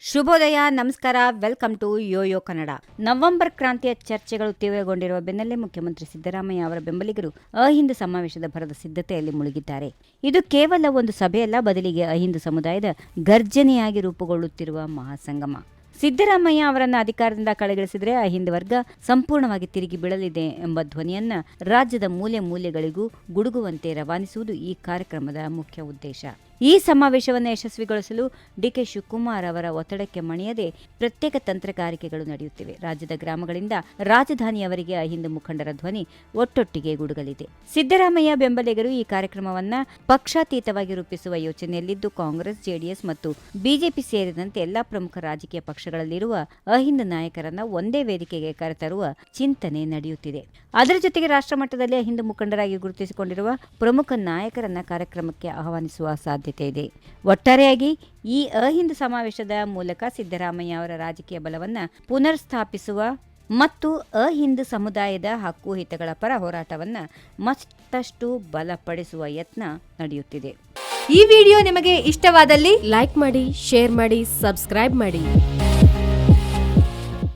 ಶುಭೋದಯ, ನಮಸ್ಕಾರ, welcome to YoYo Kannada. November ಕ್ರಾಂತಿಯ ಚರ್ಚೆಗಳು ತೀವ್ರಗೊಂಡಿರುವ ಬೆನ್ನಲ್ಲೇ ಮುಖ್ಯಮಂತ್ರಿ ಸಿದ್ದರಾಮಯ್ಯ ಅವರ ಬೆಂಬಲಿಗರು ಅಹಿಂದ ಸಮಾವೇಶದ ಭರದ ಸಿದ್ಧತೆಯಲ್ಲಿ ಮುಳುಗಿದ್ದಾರೆ. ಇದು ಕೇವಲ ಒಂದು ಸಭೆಯಲ್ಲ, ಬದಲಿಗೆ ಅಹಿಂದ ಸಮುದಾಯದ ಗರ್ಜನೆಯಾಗಿ ರೂಪುಗೊಳ್ಳುತ್ತಿರುವ ಮಹಾಸಂಗಮ. ಸಿದ್ದರಾಮಯ್ಯ ಅವರನ್ನು ಅಧಿಕಾರದಿಂದ ಕಳೆಗಿಳಿಸಿದರೆ ಅಹಿಂದ ವರ್ಗ ಸಂಪೂರ್ಣವಾಗಿ ತಿರುಗಿ ಬೀಳಲಿದೆ ಎಂಬ ಧ್ವನಿಯನ್ನ ರಾಜ್ಯದ ಮೂಲೆ ಮೂಲೆಗಳಿಗೂ ಗುಡುಗುವಂತೆ ರವಾನಿಸುವುದು ಈ ಕಾರ್ಯಕ್ರಮದ ಮುಖ್ಯ ಉದ್ದೇಶ. ಈ ಸಮಾವೇಶವನ್ನು ಯಶಸ್ವಿಗೊಳಿಸಲು ಡಿಕೆ ಶಿವಕುಮಾರ್ ಅವರ ಒತ್ತಡಕ್ಕೆ ಮಣಿಯದೆ ಪ್ರತ್ಯೇಕ ತಂತ್ರಗಾರಿಕೆಗಳು ನಡೆಯುತ್ತಿವೆ. ರಾಜ್ಯದ ಗ್ರಾಮಗಳಿಂದ ರಾಜಧಾನಿಯವರಿಗೆ ಅಹಿಂದ ಮುಖಂಡರ ಧ್ವನಿ ಒಟ್ಟೊಟ್ಟಿಗೆ ಗುಡುಗಲಿದೆ. ಸಿದ್ದರಾಮಯ್ಯ ಬೆಂಬಲಿಗರು ಈ ಕಾರ್ಯಕ್ರಮವನ್ನ ಪಕ್ಷಾತೀತವಾಗಿ ರೂಪಿಸುವ ಯೋಚನೆಯಲ್ಲಿದ್ದು, ಕಾಂಗ್ರೆಸ್, ಜೆಡಿಎಸ್ ಮತ್ತು ಬಿಜೆಪಿ ಸೇರಿದಂತೆ ಎಲ್ಲಾ ಪ್ರಮುಖ ರಾಜಕೀಯ ಪಕ್ಷಗಳಲ್ಲಿರುವ ಅಹಿಂದ ನಾಯಕರನ್ನ ಒಂದೇ ವೇದಿಕೆಗೆ ಕರೆತರುವ ಚಿಂತನೆ ನಡೆಯುತ್ತಿದೆ. ಅದರ ಜೊತೆಗೆ ರಾಷ್ಟ್ರಮಟ್ಟದಲ್ಲಿ ಅಹಿಂದ ಮುಖಂಡರಾಗಿ ಗುರುತಿಸಿಕೊಂಡಿರುವ ಪ್ರಮುಖ ನಾಯಕರನ್ನ ಕಾರ್ಯಕ್ರಮಕ್ಕೆ ಆಹ್ವಾನಿಸುವ ಸಾಧ್ಯತೆ ಇದೆ ಒಟ್ಟಾರೆಯಾಗಿ ಈ ಅಹಿಂದ ಸಮಾವೇಶದ ಮೂಲಕ ಸಿದ್ದರಾಮಯ್ಯ ಅವರ ರಾಜಕೀಯ ಬಲವನ್ನ ಪುನರ್ ಸ್ಥಾಪಿಸುವ ಮತ್ತು ಅಹಿಂದ ಸಮುದಾಯದ ಹಕ್ಕು ಹಿತಗಳ ಪರ ಹೋರಾಟವನ್ನ ಮತ್ತಷ್ಟು ಬಲಪಡಿಸುವ ಯತ್ನ ನಡೆಯುತ್ತಿದೆ. ಈ ವಿಡಿಯೋ ನಿಮಗೆ ಇಷ್ಟವಾದಲ್ಲಿ ಲೈಕ್ ಮಾಡಿ, ಶೇರ್ ಮಾಡಿ, ಸಬ್ಸ್ಕ್ರೈಬ್ ಮಾಡಿ.